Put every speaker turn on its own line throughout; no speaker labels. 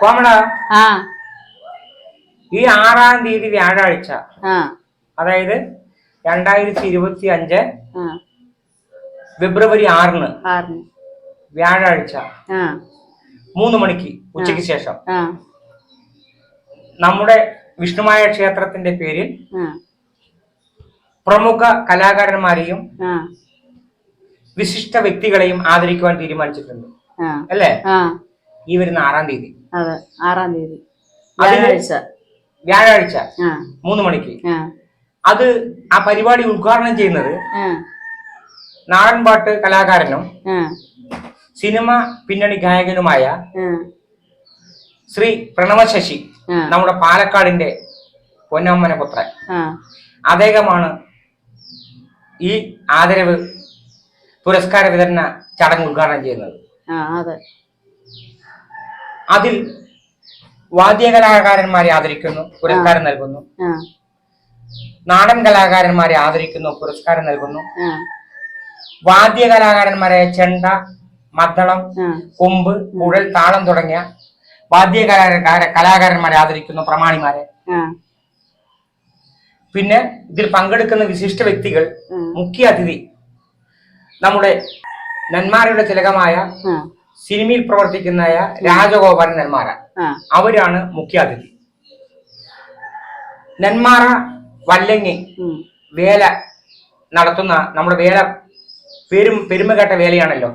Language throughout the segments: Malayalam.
കോമള
ആ.
ഈ ആറാം തീയതി വ്യാഴാഴ്ച. അതായത് രണ്ടായിരത്തി ഇരുപത്തി അഞ്ച് ഫെബ്രുവരി ആറിന്. വ്യാഴാഴ്ച. മൂന്ന് മണിക്ക് ഉച്ചയ്ക്ക് ശേഷം. നമ്മുടെ വിഷ്ണുമായ ക്ഷേത്രത്തിന്റെ പേരിൽ പ്രമുഖ കലാകാരന്മാരെയും വിശിഷ്ട വ്യക്തികളെയും ആദരിക്കുവാൻ തീരുമാനിച്ചിട്ടുണ്ട്. അല്ലേ? ഈ വരുന്ന ആറാം തീയതി.
അതെ ആറാം തീയതി. വ്യാഴാഴ്ച.
വ്യാഴാഴ്ച. മൂന്ന് മണിക്ക്. അത് ആ പരിപാടി ഉദ്ഘാടനം ചെയ്യുന്നത് നാടൻപാട്ട് കലാകാരനും സിനിമ പിന്നണി ഗായകനുമായ ശ്രീ
പ്രണവശശി
നമ്മുടെ പാലക്കാടിന്റെ പൊന്നമ്മന പുത്രൻ. അദ്ദേഹമാണ് ഈ ആദരവ് പുരസ്കാര വിതരണ ചടങ്ങ് ഉദ്ഘാടനം ചെയ്യുന്നത്.
ആ വാദ്യ
അതിൽ വാദ്യകലാകാരന്മാരെ ആദരിക്കുന്നു പുരസ്കാരം നൽകുന്നു. നാടൻ കലാകാരന്മാരെ ആദരിക്കുന്നു പുരസ്കാരം നൽകുന്നു.
വാദ്യ
കലാകാരന്മാരെ ചെണ്ട മദ്ദളം കൊമ്പ് കുഴൽ താളം തുടങ്ങിയ വാദ്യകലാകാര കലാകാരന്മാരെ ആദരിക്കുന്നു പ്രമാണിമാരെ. പിന്നെ ഇതിൽ പങ്കെടുക്കുന്ന വിശിഷ്ട വ്യക്തികൾ മുഖ്യ അതിഥി നമ്മുടെ നന്മാരുടെ തിലകമായ സിനിമയിൽ പ്രവർത്തിക്കുന്ന രാജഗോപാലൻ
നെന്മാറ
അവരാണ് മുഖ്യാതിഥി. നെന്മാറ വല്ലങ്ങി വേല നടത്തുന്ന നമ്മുടെ വേല പെരും പെരുമകേട്ട വേലയാണല്ലോ.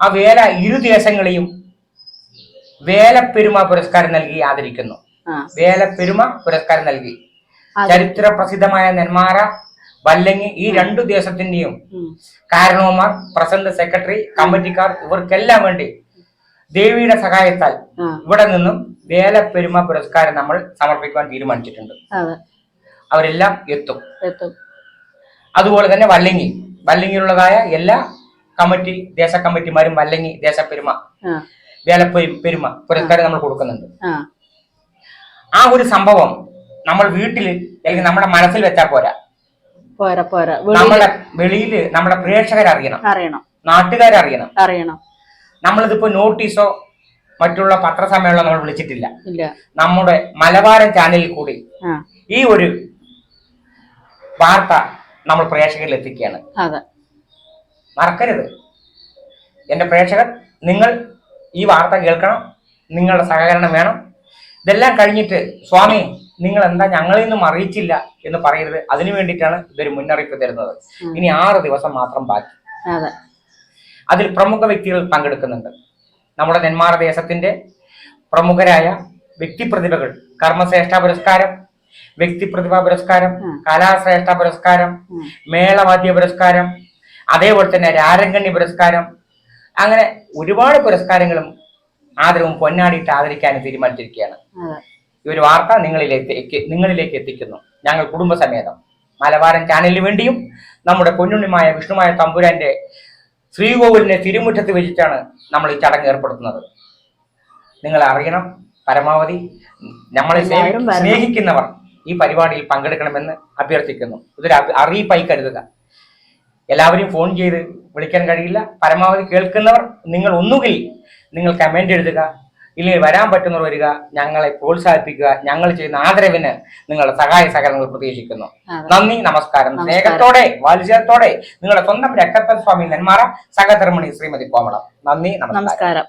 ആ വേല ഇരു ദേശങ്ങളെയും പെരുമ പുരസ്കാരം നൽകി ആദരിക്കുന്നു.
വേല
പെരുമ പുരസ്കാരം നൽകി. ചരിത്ര പ്രസിദ്ധമായ നെന്മാറ വല്ലങ്ങി ഈ രണ്ടു ദേശത്തിന്റെയും. കാരണവന്മാർ പ്രസിഡന്റ് സെക്രട്ടറി കമ്മിറ്റിക്കാർ ഇവർക്കെല്ലാം വേണ്ടി ദേവിയുടെ സഹായത്താൽ ഇവിടെ നിന്നും വേലപ്പെരുമ പുരസ്കാരം നമ്മൾ സമർപ്പിക്കുവാൻ തീരുമാനിച്ചിട്ടുണ്ട്. അവരെല്ലാം എത്തും. അതുപോലെ തന്നെ വല്ലങ്ങി വല്ലങ്ങിയിലുള്ളതായ എല്ലാ കമ്മിറ്റി ദേശ കമ്മിറ്റിമാരും വല്ലങ്ങി ദേശപ്പെരുമ വേലപ്പെരും പെരുമ പുരസ്കാരം നമ്മൾ കൊടുക്കുന്നുണ്ട്.
ആ.
ഒരു സംഭവം നമ്മൾ വീട്ടിൽ അല്ലെങ്കിൽ നമ്മുടെ മനസ്സിൽ വെച്ചാൽ പോരാ.
പോരാ പോരാ. വെളിയിൽ
നമ്മുടെ പ്രേക്ഷകരറിയണം.
അറിയണം.
നാട്ടുകാരറിയണം.
അറിയണം.
നമ്മളിതിപ്പോ നോട്ടീസോ മറ്റുള്ള പത്രസമ്മേളനം നമ്മൾ വിളിച്ചിട്ടില്ല. നമ്മുടെ മലബാരൻ ചാനലിൽ കൂടി ഈ ഒരു വാർത്ത നമ്മൾ പ്രേക്ഷകരിൽ എത്തിക്കുകയാണ്. മറക്കരുത്. എന്റെ പ്രേക്ഷകർ നിങ്ങൾ ഈ വാർത്ത കേൾക്കണം. നിങ്ങളുടെ സഹകരണം വേണം. ഇതെല്ലാം കഴിഞ്ഞിട്ട് സ്വാമി നിങ്ങൾ എന്താ ഞങ്ങളിൽ നിന്നും അറിയിച്ചില്ല എന്ന് പറയരുത്. അതിനു വേണ്ടിയിട്ടാണ് ഇതൊരു മുന്നറിയിപ്പ് തരുന്നത്. ഇനി ആറ് ദിവസം മാത്രം ബാക്കി.
അതെ.
അതിൽ പ്രമുഖ വ്യക്തികൾ പങ്കെടുക്കുന്നുണ്ട്. നമ്മുടെ നെന്മാറ ദേശത്തിന്റെ പ്രമുഖരായ വ്യക്തിപ്രതിഭകൾ. കർമ്മശ്രേഷ്ഠ പുരസ്കാരം വ്യക്തിപ്രതിഭ പുരസ്കാരം. കലാശ്രേഷ്ഠ പുരസ്കാരം. മേളവാദ്യ പുരസ്കാരം അതേപോലെ തന്നെ രാരങ്കണ്ണി പുരസ്കാരം. അങ്ങനെ ഒരുപാട് പുരസ്കാരങ്ങളും ആദരവും പൊന്നാടിയിട്ട് ആദരിക്കാനും തീരുമാനിച്ചിരിക്കുകയാണ്. ഈ ഒരു വാർത്ത നിങ്ങളിലേക്ക് നിങ്ങളിലേക്ക് എത്തിക്കുന്നു. ഞങ്ങൾ കുടുംബസമേതം. മലബാരൻ ചാനലിന് വേണ്ടിയും നമ്മുടെ പൊന്നുണ്ണിമായ വിഷ്ണുമായ തമ്പുരാന്റെ ശ്രീകോവിലിനെ തിരുമുറ്റത്ത് വെച്ചിട്ടാണ് നമ്മൾ ഈ ചടങ്ങ് ഏർപ്പെടുത്തുന്നത്. നിങ്ങൾ അറിയണം പരമാവധി നമ്മളെ. സ്നേഹിക്കുന്നവർ ഈ പരിപാടിയിൽ പങ്കെടുക്കണമെന്ന് അഭ്യർത്ഥിക്കുന്നു. ഇതൊരു അറിയിപ്പായി കരുതുക. എല്ലാവരും ഫോൺ ചെയ്ത് വിളിക്കാൻ കഴിയില്ല. പരമാവധി കേൾക്കുന്നവർ നിങ്ങൾ ഒന്നുകിൽ നിങ്ങൾ കമന്റ് എഴുതുക ഇല്ലെങ്കിൽ വരാൻ പറ്റുന്നവർ വരിക ഞങ്ങളെ പ്രോത്സാഹിപ്പിക്കുക ഞങ്ങൾ ചെയ്യുന്ന ആദരവിന് നിങ്ങളുടെ സഹായ സഹകരണങ്ങൾ പ്രതീക്ഷിക്കുന്നു. നന്ദി നമസ്കാരം. സ്നേഹത്തോടെ വാത്സല്യത്തോടെ നിങ്ങളുടെ സ്വന്തം രക്കപ്പൻ സ്വാമി നെന്മാറ സഹധർമ്മിണി ശ്രീമതി കോമളം. നന്ദി
നമസ്കാരം.